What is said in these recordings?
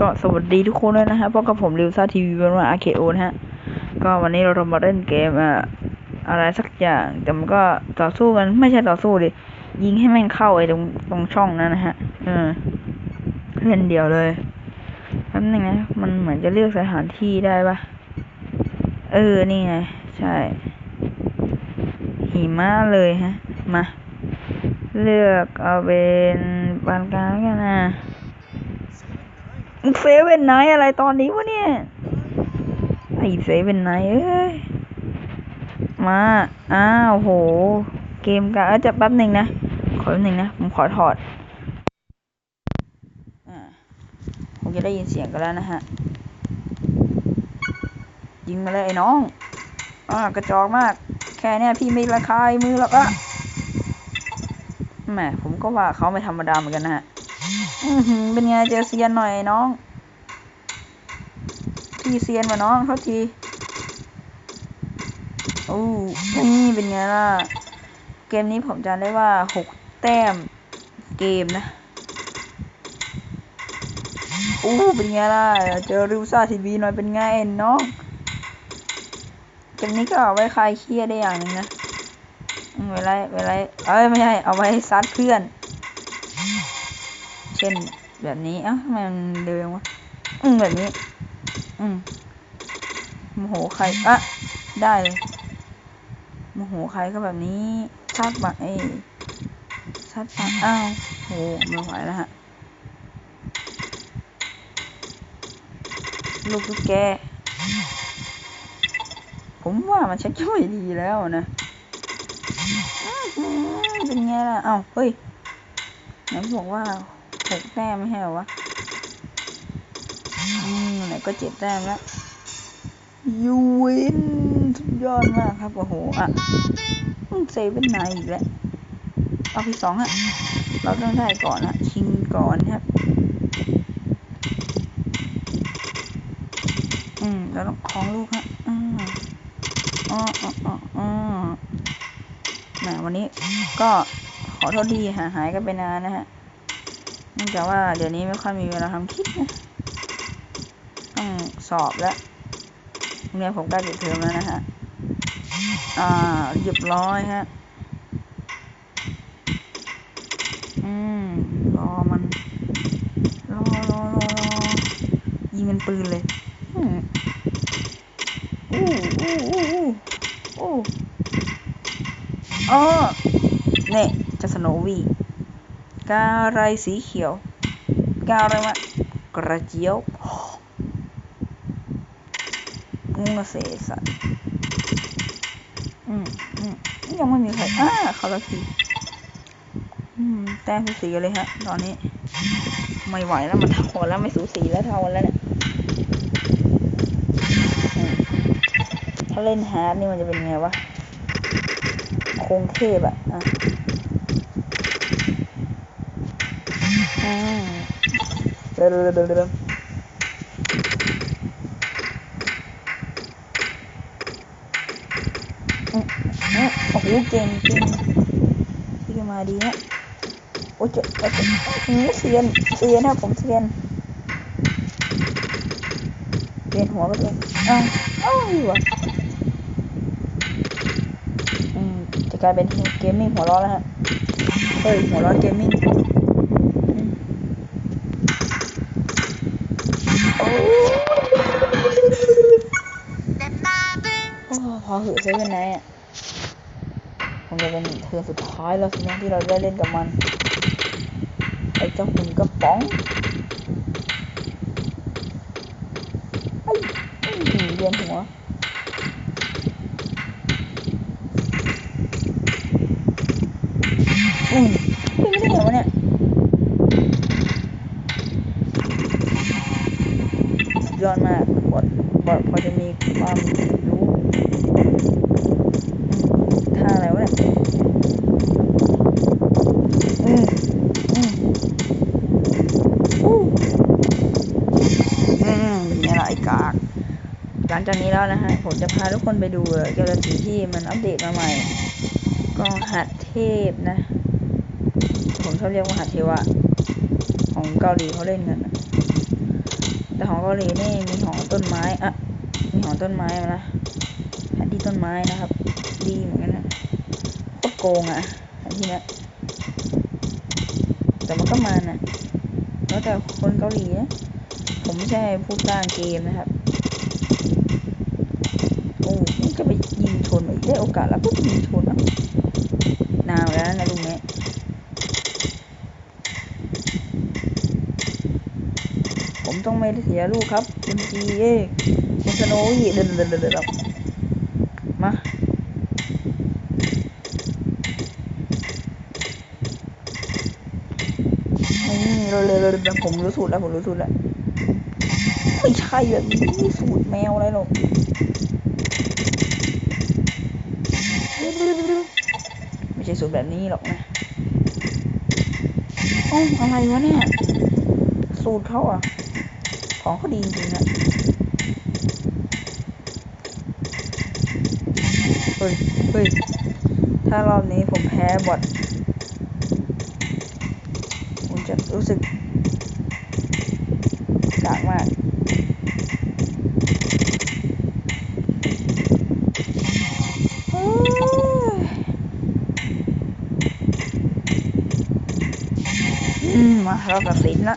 ก็สวัสดีทุกคนด้วยนะฮะพบกับผมริวซ่าทีวีเป็นว่าอาเคโอนะฮะ ก็วันนี้เรามาเล่นเกมอะไรสักอย่าง แต่มันก็ต่อสู้กันไม่ใช่ต่อสู้ดิ ยิงให้แม่งเข้าไอ้ตรงตรงช่องนั้นนะฮะ เออเล่นเดียวเลยแป๊บนึงนะ มันเหมือนจะเลือกสถานที่ได้ปะเออ นี่ไง ใช่ หิมะเลยฮะ มา เลือกเอาเป็นปานกลางแล้วกันนะ เซเว่นไนอะไรตอนนี้วะเนี่ย ไอเซเว่นไนเอ้ย มา อ้าวโห เกมกันเออจะแป๊บหนึ่งนะ ขอแป๊บหนึ่งนะ ผมขอถอดอ่าผมจะได้ยินเสียงกันแล้วนะฮะ ยิงมาเลยไอ้น้องอ่ากระจอกมาก แค่เนี้ยพี่ไม่ระคายมือหรอกอะแหมผมก็ว่าเขาไม่ธรรมดาเหมือนกันนะฮะ เป็นไงเจอเซียนหน่อยน้อง พี่เซียนมาน้องเขาทีโอ้นี่เป็นไงล่ะ เกมนี้ผมจำได้ว่าหกแต้มเกมนะโอ้เป็นไงล่ะ เจอริวซ่าทีวีหน่อยเป็นไงน้องเกมนี้ก็เอาไว้คลายเครียดได้อย่างนึงนะเวลาเวลาเอ้ยไม่ใช่เอาไว้ซัดเพื่อน เช่นแบบนี้เอ้าทำไมมันเร็ววะอืมแบบนี้ อืมโมโหใครอะได้เลยโมโหใครก็แบบนี้ชัดมาเอ้ชัดมาอ้าวโหไม่ไหวแล้วฮะลูกตุ๊กแก ผมว่ามันชักจะไม่ดีแล้วนะเป็นไงล่ะ เอ้าเฮ้ยไหนบอกว่า หกแต้มไม่ใช่หรอวะ อืมไหนก็เจ็ดแต้มแล้วยูวินสุดยอดมากครับโอ้โหอะเซเว่นไนอีกแล้วเอาที่สองฮะเราต้องได้ก่อนนะชิงก่อนครับ อืมเราต้องคล้องลูกฮะอ๋ออ๋ออ๋ออ๋อแหมวันนี้ก็ขอโทษทีหาหายกันไปนานนะฮะ เนื่องจากว่าเดี๋ยวนี้ไม่ค่อยมีเวลาทำคลิปนะต้องสอบแล้วเนี่ยผมใกล้ปิดเทอมแล้วนะฮะ อ่าเรียบร้อยฮะ อืมรอมันรอรอรอรอยิงเป็นปืนเลยอืมอู้อู้อู้อู้อู้อ๋อเนี่ยจะสโนวี กาอะไรสีเขียว กาอะไรมากระเจียวงูกระเสสัตว์อืมอืมยังไม่มีใครอ่าเขาละทีอืมแต้มสูสีเลยฮะ ตอนนี้ ไม่ไหวแล้วมันเท่าแล้วไม่สูสีแล้วเท่ากันแล้วเนี่ยถ้าเล่นฮาร์ดนี่มันจะเป็นไงวะโคงเทพอะอะ อืมเร็วเร็วเร็วเร็วเร็วโอ้โหเก่งเก่งพี่มาดีฮะโอ้เจะโอ้ยเจะอืมเซียนเซียนนะผมเซียนเวียนหัวก็เลยอ้าวอ้าวอยู่วอืมจะกลายเป็นเกมมิ่งหัวร้อนแล้วฮะ เฮ้ย หัวร้อนเกมมิ่งอืมโอ้โอ้ พอเหอะเซเว่นไนท์อะคงจะเป็นเทือสุดท้ายแล้วสินะที่เราได้เล่นกับมัน ไอ้เจ้าหุ่นกระป๋องไอ้ไอ้ยเวียนหัวอืมเป็นไม่ได้ไงวะเนี่ยสุดยอดมากบ อดบอดพอจะมีความรู้ท่าอะไรวะเนี่ยอืมอืมอู้อืมนี่แหละไอ้กากหลังจากนี้แล้วนะฮะ ผมจะพาทุกคนไปดูเกาหลีที่มันอัปเดตมาใหม่ ก็หัดเทพนะ ผมชอบเรียกว่าหัดเทวะ ของเกาหลีเขาเล่นกันนะ แต่ของเกาหลีนี่มีของต้นไม้อะมีของต้นไม้มานะแผนที่ต้นไม้นะครับ ดีเหมือนกันนะโคตรโกงอะแผนที่นี้แต่มันก็มานะแล้วแต่คนเกาหลีนะผมไม่ใช่ผู้สร้างเกมนะครับโอ้มันจะไปยิงชนไปได้โอกาสแล้วก็ยิงชนนะนานแล้วนะลุงเนี้ ยผมต้องไม่เสียลูกครับคุณจีเอ้คุณสโนวี่เดินเดินเดินเดินมานี่เราเลยเลยเลยผมรู้สูตรแล้วผมรู้สูตรแล้วไม่ใช่แบบนี้สูตรแมวอะไรหรอกไม่ใช่สูตรแบบนี้หรอกนะโอ้าอะไรวะเนี่ย สูตรเขาอะ ของเขาดีจริงๆนะเฮ้ยเฮ้ยถ้ารอบนี้ผมแพ้บอทผมจะรู้สึกกากมากอ้ยอืมมาเราตัดสินละ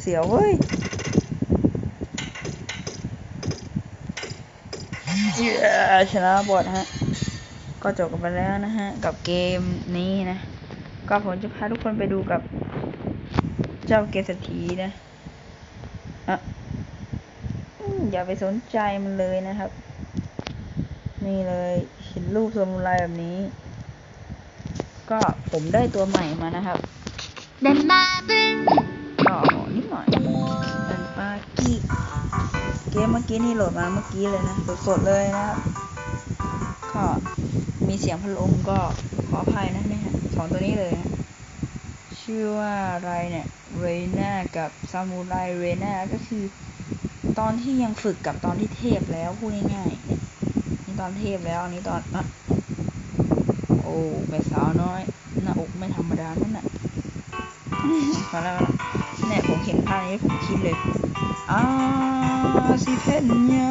เสียวเว้ยชนะบอดฮะ ก็จบกันไปแล้วนะฮะ กับเกมนี้นะ ก็ผมจะพาทุกคนไปดูกับ เจ้าเกสทีนะอะอย่าไปสนใจมันเลยนะครับ นี่เลยเห็นรูปสมุไรแบบนี้ ก็ผมได้ตัวใหม่มานะครับ หน่อยเป็นปากี้เกมเมื่อกี้นี่โหลดมาเมื่อกี้เลยนะสดๆเลยนะครับก็มีเสียงพัดลมก็ขออภัยนะเนี่ยสองตัวนี้เลยนะชื่อว่าอะไรเนี่ยเรน่ากับซามูไรเรน่าก็คือ ตอนที่ยังฝึกกับตอนที่เทพแล้วพูดง่ายๆนี่ตอนเทพแล้วอันนี้ตอนอะโอ้แม่สาวน้อยหน้าอกไม่ธรรมดานั่นน่ะมาแล้วมาแล้ว เห็นภาพนี้ผมคิดเลยอาสิเพนยา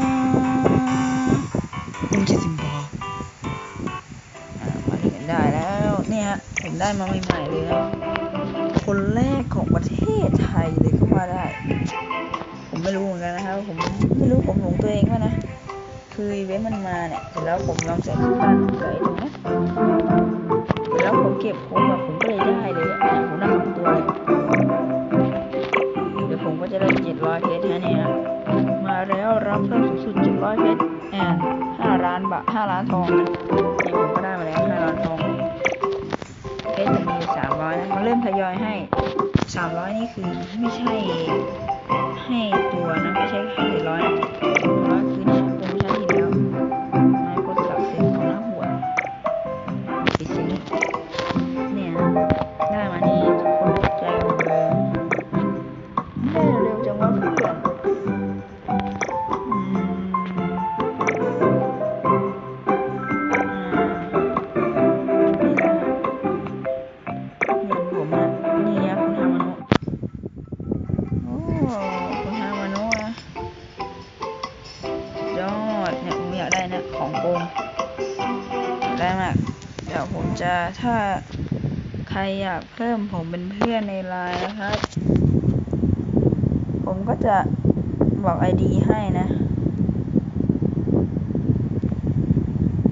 คุณจะสิมบออ่ามาเห็นได้แล้วเนี่ยฮะผมได้มาใหม่ๆเลยนะคนแรกของประเทศไทยเลยก็ว่าได้ ผมไม่รู้เหมือนกันนะครับผมไม่รู้ผมหลงตัวเองว่านะคืออีเวนต์มันมาเนี่ยเสร็จแล้วผมลองใส่ที่บ้านใส่ตรงนี้แล้วผมเก็บโค้ดมาผมก็เลยได้เลยเนี่ยผมได้สองตัวเลย รับเพิ่มสูงสุดเจ็ดร้อยเพชรแอนห้าล้านบาทห้าล้านทองนะเนี่ยผมก็ได้มาแล้วห้าล้านทองเพชรจะมีสามร้อยนะมันเริ่มทยอยให้สามร้อยนี่คือไม่ใช่ให้ตัวนะไม่ใช่แค่ร้อยนะร้อย จะถ้าใครอยากเพิ่มผมเป็นเพื่อนในไลน์นะครับ ผมก็จะบอก ID ให้นะ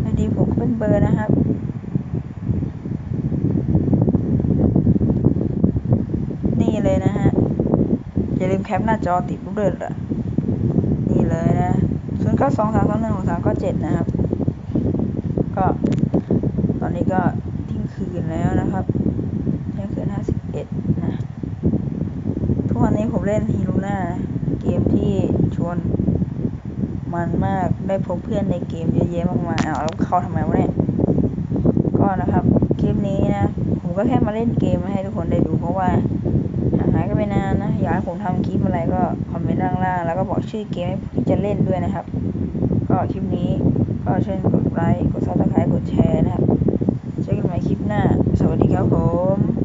ID ผมเป็นเบอร์นะครับนี่เลยนะฮะ อย่าลืมแคปหน้าจอติดรูปเดือดอะนี่เลยนะศูนย์เก้าสองสามสองหนึ่งหกสามเก้าเจ็ดนะครับ ก็ ก็เที่ยงคืนแล้วนะครับเที่ยงคืนห้าสิบเอ็ดนะทุกวันนี้ผมเล่นฮีโร่น่าเกมที่ชวนมันมากได้พบเพื่อนในเกมเยอะแยะมากมายอ้าแล้วเข้าทำไมวะเนี่ยก็นะครับคลิปนี้นะผมก็แค่มาเล่นเกมมาให้ทุกคนได้ดูเพราะว่าหายกันไปนานนะอยากให้ผมทำคลิปอะไรก็คอมเมนต์ล่างๆแล้วก็บอกชื่อเกมที่จะเล่นด้วยนะครับ ก็คลิปนี้ก็เชิญกดไลค์กดซับสไครต์กดแชร์นะครับ keep na. So, when you home,